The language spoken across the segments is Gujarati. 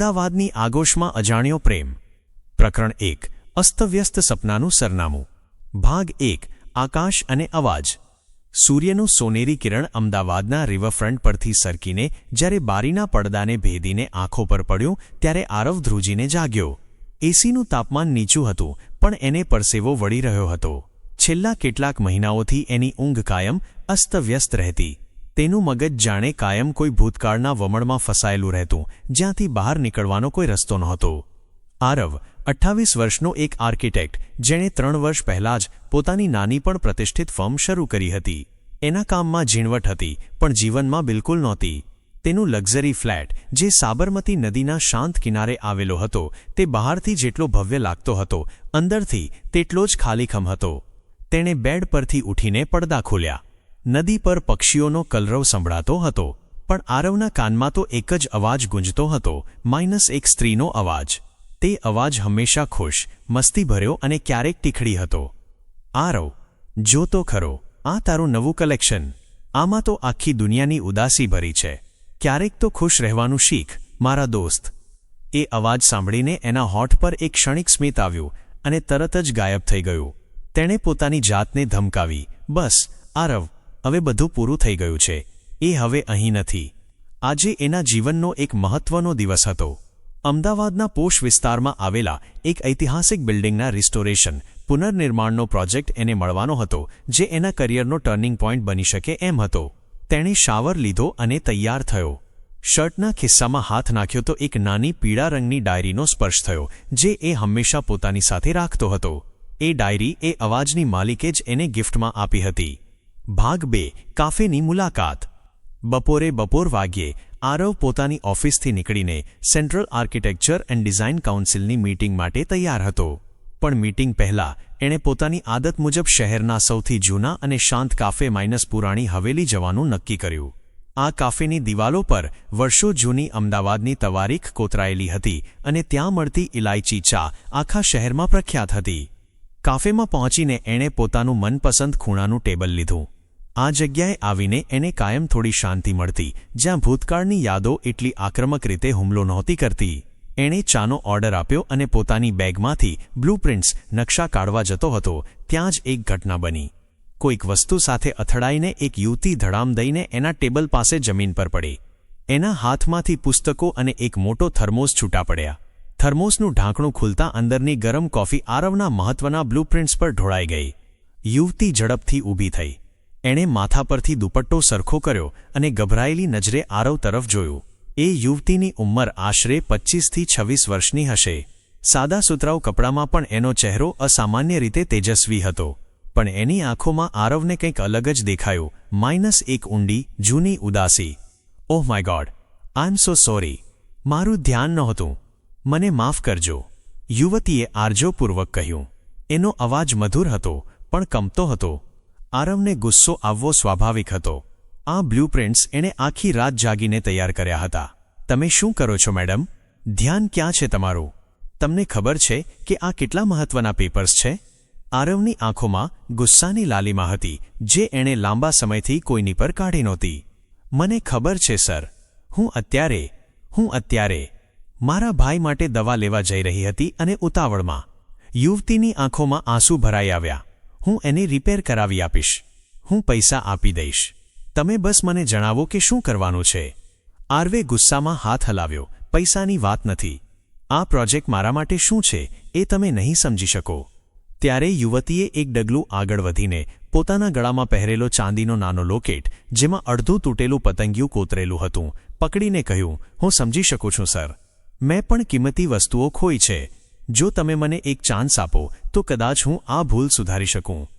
અમદાવાદની આગોશમાં અજાણ્યો પ્રેમ. પ્રકરણ એક, અસ્તવ્યસ્ત સપનાનું સરનામું. ભાગ એક, આકાશ અને અવાજ. સૂર્યનું સોનેરી કિરણ અમદાવાદના રિવરફ્રન્ટ પરથી સરકીને જ્યારે બારીના પડદાને ભેદીને આંખો પર પડ્યું ત્યારે આરવ ધ્રુજીને જાગ્યો. એસીનું તાપમાન નીચું હતું, પણ એને પરસેવો વળી રહ્યો હતો. છેલ્લા કેટલાક મહિનાઓથી એની ઊંઘ કાયમ અસ્તવ્યસ્ત રહેતી. તેનું મગજ જાણે કાયમ કોઈ ભૂતકાળના વમળમાં ફસાયેલું રહેતું, જ્યાંથી બહાર નીકળવાનો કોઈ રસ્તો નહોતો. આરવ, અઠ્ઠાવીસ વર્ષનો એક આર્કિટેક્ટ, જેણે ત્રણ વર્ષ પહેલાં જ પોતાની નાની પણ પ્રતિષ્ઠિત ફર્મ શરૂ કરી હતી. એના કામમાં ઝીણવટ હતી, પણ જીવનમાં બિલકુલ નહોતી. તેનું લક્ઝરી ફ્લેટ, જે સાબરમતી નદીના શાંત કિનારે આવેલો હતો, તે બહારથી જેટલો ભવ્ય લાગતો હતો, અંદરથી તેટલો જ ખાલીખમ હતો. તેણે બેડ પરથી ઉઠીને પડદા ખોલ્યા. નદી પર પક્ષીઓનો કલરવ સંભળાતો હતો, પણ આરવના કાનમાં તો એક જ અવાજ ગુંજતો હતો, માઇનસ એક સ્ત્રીનો અવાજ. તે અવાજ હંમેશા ખુશ, મસ્તીભર્યો અને ક્યારેક ટીખડી હતો. આરવ, જો તો ખરો, આ તારું નવું કલેક્શન. આમાં તો આખી દુનિયાની ઉદાસી ભરી છે. ક્યારેક તો ખુશ રહેવાનું શીખ, મારા દોસ્ત. એ અવાજ સાંભળીને એના હોઠ પર એક ક્ષણિક સ્મિત આવ્યું અને તરત જ ગાયબ થઈ ગયું. તેણે પોતાની જાતને ધમકાવી, બસ, આરવ હવે બધું પૂરું થઈ ગયું છે. એ હવે અહીં નથી. આજે એના જીવનનો એક મહત્વનો દિવસ હતો. અમદાવાદના પોષ વિસ્તારમાં આવેલા એક ઐતિહાસિક બિલ્ડિંગના રિસ્ટોરેશન, પુનર્નિર્માણનો પ્રોજેક્ટ એને મળવાનો હતો, જે એના કરિયરનો ટર્નિંગ પોઈન્ટ બની શકે એમ હતો. તેણે શાવર લીધો અને તૈયાર થયો. શર્ટના ખિસ્સામાં હાથ નાખ્યો તો એક નાની પીળા રંગની ડાયરીનો સ્પર્શ થયો, જે એ હંમેશા પોતાની સાથે રાખતો હતો. એ ડાયરી એ અવાજની માલિકે જ એને ગિફ્ટમાં આપી હતી. ભાગ બે, કાફેની મુલાકાત. બપોરે બપોર વાગ્યે, આરવ પોતાની ઓફિસથી નીકળીને સેન્ટ્રલ આર્કિટેક્ચર એન્ડ ડિઝાઇન કાઉન્સિલની મીટિંગ માટે તૈયાર હતો. પણ મીટિંગ પહેલાં, એણે પોતાની આદત મુજબ શહેરના સૌથી જૂના અને શાંત કાફે માઇનસ પુરાણી હવેલી જવાનું નક્કી કર્યું. આ કાફેની દિવાલો પર વર્ષો જૂની અમદાવાદની તવારીખ કોતરાયેલી હતી અને ત્યાં મળતી ઇલાયચી ચા આખા શહેરમાં પ્રખ્યાત હતી. કાફેમાં પહોંચીને એણે પોતાનું મનપસંદ ખૂણાનું ટેબલ લીધું. આ જગ્યાએ આવીને એને કાયમ થોડી શાંતિ મળતી, જ્યાં ભૂતકાળની યાદો એટલી આક્રમક રીતે હુમલો નહોતી કરતી. એણે ચાનો ઓર્ડર આપ્યો અને પોતાની બેગમાંથી બ્લુપ્રિન્ટ્સ નકશા કાઢવા જતો હતો, ત્યાં જ એક ઘટના બની. કોઈક વસ્તુ સાથે અથડાઈને એક યુવતી ધડામ દઈને એના ટેબલ પાસે જમીન પર પડી. એના હાથમાંથી પુસ્તકો અને એક મોટો થર્મોસ છૂટા પડ્યા. થર્મોસનું ઢાંકણું ખુલતા અંદરની ગરમ કોફી આરવના મહત્વના બ્લુપ્રિન્ટ્સ પર ઢોળાઈ ગઈ. યુવતી ઝડપથી ઊભી થઈ. એણે માથા પરથી દુપટ્ટો સરખો કર્યો અને ગભરાયેલી નજરે આરવ તરફ જોયું. એ યુવતીની ઉંમર આશરે પચ્ચીસથી છવ્વીસ વર્ષની હશે. સાદા સુતરાઉ કપડામાં પણ એનો ચહેરો અસામાન્ય રીતે તેજસ્વી હતો. પણ એની આંખોમાં આરવને કંઈક અલગ જ દેખાયું. માઇનસ એક ઊંડી, જૂની ઉદાસી. ઓહ my god. I am so sorry. મારું ધ્યાન નહોતું. મને માફ કરજો. યુવતીએ આરજોપૂર્વક કહ્યું. એનો અવાજ મધુર હતો, પણ કમતો હતો. આરવને ગુસ્સો આવવો સ્વાભાવિક હતો. આ બ્લ્યુપ્રિન્ટ્સ એણે આખી રાત જાગીને તૈયાર કર્યા હતા. તમે શું કરો છો, મેડમ? ધ્યાન ક્યાં છે તમારું? તમને ખબર છે કે આ કેટલા મહત્વના પેપર્સ છે? આરવની આંખોમાં ગુસ્સાની લાલીમાં હતી, જે એણે લાંબા સમયથી કોઈની પર કાઢી નહોતી. મને ખબર છે, સર. હું અત્યારે હું અત્યારે, મારા ભાઈ માટે દવા લેવા જઈ રહી હતી અને ઉતાવળમાં, યુવતીની આંખોમાં આંસુ ભરાઈ આવ્યા. હું એને રિપેર કરાવી આપીશ. હું પૈસા આપી દઈશ. તમે બસ મને જણાવો કે શું કરવાનું છે? આરવે ગુસ્સામાં હાથ હલાવ્યો. પૈસાની વાત નથી. આ પ્રોજેક્ટ મારા માટે શું છે, એ તમે નહીં સમજી શકો. ત્યારે યુવતીએ એક ડગલું આગળ વધીને પોતાના ગળામાં પહેરેલો ચાંદીનો નાનો લોકેટ, જેમાં અડધું તૂટેલું પતંગિયું કોતરેલું હતું, પકડીને કહ્યું, હું સમજી શકું છું, સર. મેં પણ કિંમતી વસ્તુઓ ખોઈ છે. જો તમે મને એક ચાન્સ આપો તો કદાચ હું આ ભૂલ સુધારી શકું.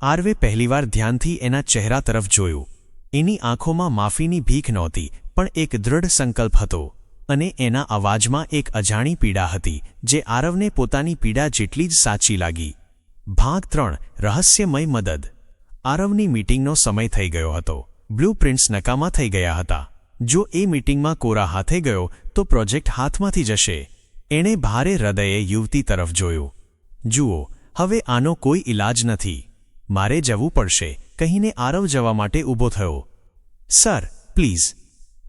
આરવે પહેલીવાર ધ્યાનથી એના ચહેરા તરફ જોયું. એની આંખોમાં માફીની ભીખ નહોતી, પણ એક દૃઢ સંકલ્પ હતો. અને એના અવાજમાં એક અજાણી પીડા હતી, જે આરવને પોતાની પીડા જેટલી જ સાચી લાગી. ભાગ ત્રણ, રહસ્યમય મદદ. આરવની મીટિંગનો સમય થઈ ગયો હતો. બ્લુપ્રિન્ટ્સ નકામા થઈ ગયા હતા. જો એ મીટિંગમાં કોરા હાથે ગયો, તો પ્રોજેક્ટ હાથમાંથી જશે. એણે ભારે હૃદયે યુવતી તરફ જોયું. જુઓ, હવે આનો કોઈ ઇલાજ નથી. મારે જવું પડશે. કહીને આરવ જવા માટે ઊભો થયો. Sir, please.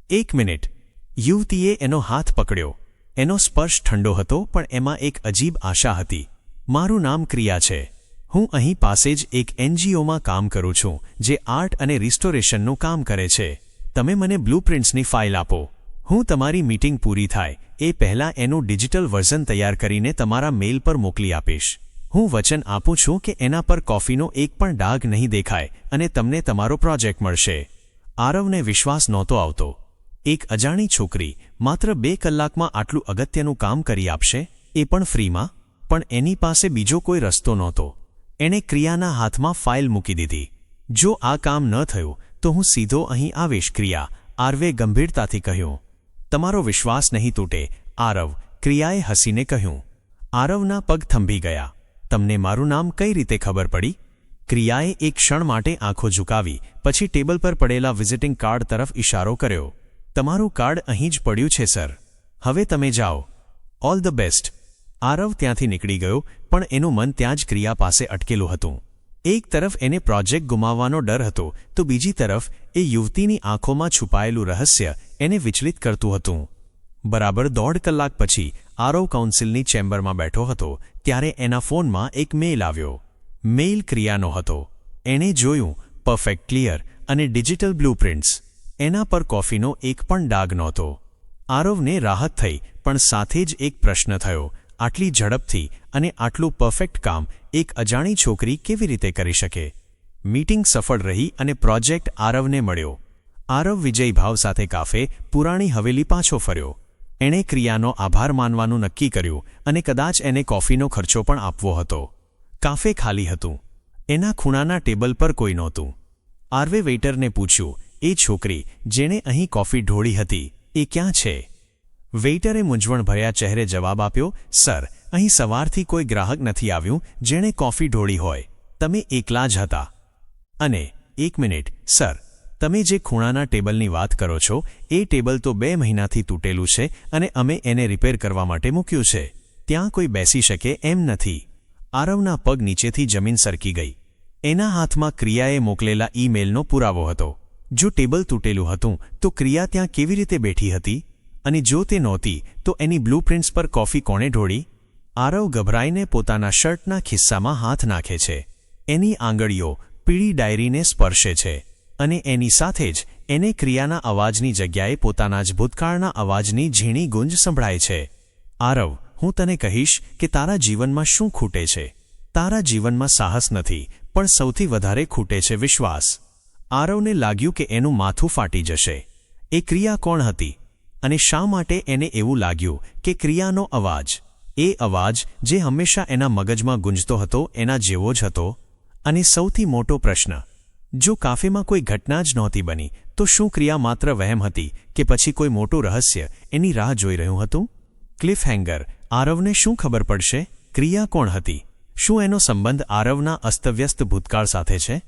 એક મિનિટ. યુવતીએ એનો હાથ પકડ્યો. એનો સ્પર્શ ઠંડો હતો, પણ એમાં એક અજીબ આશા હતી. મારું નામ ક્રિયા છે. હું અહીં પાસે જ એક એનજીઓમાં કામ કરું છું, જે આર્ટ અને રિસ્ટોરેશનનું કામ કરે છે. તમે મને બ્લુપ્રિન્ટ્સની ફાઇલ આપો. હું તમારી મીટિંગ પૂરી થાય, એ પહેલાં એનું ડિજિટલ વર્ઝન તૈયાર કરીને તમારા મેલ પર મોકલી આપીશ. હું વચન આપું છું કે એના પર કોફીનો એક પણ ડાઘ નહીં દેખાય અને તમને તમારો પ્રોજેક્ટ મળશે. આરવને વિશ્વાસ નહોતો આવતો. એક અજાણી છોકરી, માત્ર બે કલાકમાં આટલું અગત્યનું કામ કરી આપશે? એ પણ ફ્રીમાં? પણ એની પાસે બીજો કોઈ રસ્તો નહોતો. એણે ક્રિયાના હાથમાં ફાઇલ મૂકી દીધી. જો આ કામ ન થયું, તો હું સીધો અહીં આવીશ. ક્રિયા, આરવે ગંભીરતાથી કહ્યું તમારો વિશ્વાસ નહીં તૂટે, આરવ ક્રિયાએ હસીને કહ્યું. આરવના પગ થંભી ગયા. તમને મારું નામ કઈ રીતે ખબર પડી? ક્રિયાએ એક ક્ષણ માટે આંખો ઝુકાવી, પછી ટેબલ પર પડેલા વિઝિટિંગ કાર્ડ તરફ ઇશારો કર્યો. તમારું કાર્ડ અહીં જ પડ્યું છે, સર. હવે તમે જાઓ. All the best. આરવ ત્યાંથી નીકળી ગયો, પણ એનું મન ત્યાં જ ક્રિયા પાસે અટકેલું હતું. એક તરફ એને પ્રોજેક્ટ ગુમાવવાનો ડર હતો, તો બીજી તરફ એ યુવતીની આંખોમાં છુપાયેલું રહસ્ય એને વિચલિત કરતું હતું. બરાબર દોઢ કલાક પછી આરવ કાઉન્સિલની ચેમ્બરમાં બેઠો હતો, ત્યારે એના ફોનમાં એક મેઇલ આવ્યો. મેઇલ ક્રિયાનો હતો. એણે જોયું પરફેક્ટ ક્લિયર અને ડિજિટલ બ્લુપ્રિન્ટ્સ એના પર કોફીનો એક પણ ડાઘ નહોતો. આરવને રાહત થઈ, પણ સાથે જ એક પ્રશ્ન થયો, આટલી ઝડપથી અને આટલું પરફેક્ટ કામ એક અજાણી છોકરી કેવી રીતે કરી શકે? મીટિંગ સફળ રહી અને પ્રોજેક્ટ આરવને મળ્યો. આરવ વિજયભાવ સાથે કાફે પુરાણી હવેલી પાછો ફર્યો. એણે ક્રિયાનો આભાર માનવાનું નક્કી કર્યું અને કદાચ એને કોફીનો ખર્ચો પણ આપવો હતો. કાફે ખાલી હતું. એના ખૂણાના ટેબલ પર કોઈ નહોતું. આરવે વેઇટરને પૂછ્યું, એ છોકરી, જેણે અહીં કોફી ઢોળી હતી, એ ક્યાં છે? વેઇટરે મૂંઝવણભર્યા ચહેરે જવાબ આપ્યો, સર, અહીં સવારથી કોઈ ગ્રાહક નથી આવ્યું જેણે કોફી ઢોળી હોય. તમે એકલા જ હતા. અને, એક મિનિટ, સર તમે જે ખૂણાના ટેબલની વાત કરો છો, એ ટેબલ તો બે મહિનાથી તૂટેલું છે અને અમે એને રિપેર કરવા માટે મૂક્યું છે. ત્યાં કોઈ બેસી શકે એમ નથી. આરવના પગ નીચેથી જમીન સરકી ગઈ. એના હાથમાં ક્રિયાએ મોકલેલા ઈમેલનો પુરાવો હતો. જો ટેબલ તૂટેલું હતું, તો ક્રિયા ત્યાં કેવી રીતે બેઠી હતી? અને જો તે નહોતી, તો એની બ્લુપ્રિન્ટ્સ પર કોફી કોણે ઢોળી? આરવ ગભરાઈને પોતાના શર્ટના ખિસ્સામાં હાથ નાખે છે. એની આંગળીઓ પીળી ડાયરીને સ્પર્શે છે. અને એની સાથે જ એને ક્રિયાના અવાજની જગ્યાએ પોતાના જ ભૂતકાળના અવાજની ઝીણી ગુંજ સંભળાય છે. આરવ, હું તને કહીશ કે તારા જીવનમાં શું ખૂટે છે. તારા જીવનમાં સાહસ નથી, પણ સૌથી વધારે ખૂટે છે વિશ્વાસ. આરવને લાગ્યું કે એનું માથું ફાટી જશે. એ ક્રિયા કોણ હતી? અને શા માટે એને એવું લાગ્યું કે ક્રિયાનો અવાજ? એ અવાજ જે હંમેશા એના મગજમાં ગુંજતો હતો, એના જેવો જ હતો? અને સૌથી મોટો પ્રશ્ન જો કાફેમાં કોઈ ઘટના જ નહોતી બની, તો શું ક્રિયા માત્ર વહેમ હતી કે પછી કોઈ મોટું રહસ્ય એની રાહ જોઈ રહ્યું હતું? ક્લિફ હેંગર આરવને શું ખબર પડશે? ક્રિયા કોણ હતી? શું એનો સંબંધ આરવના અસ્તવ્યસ્ત ભૂતકાળ સાથે છે?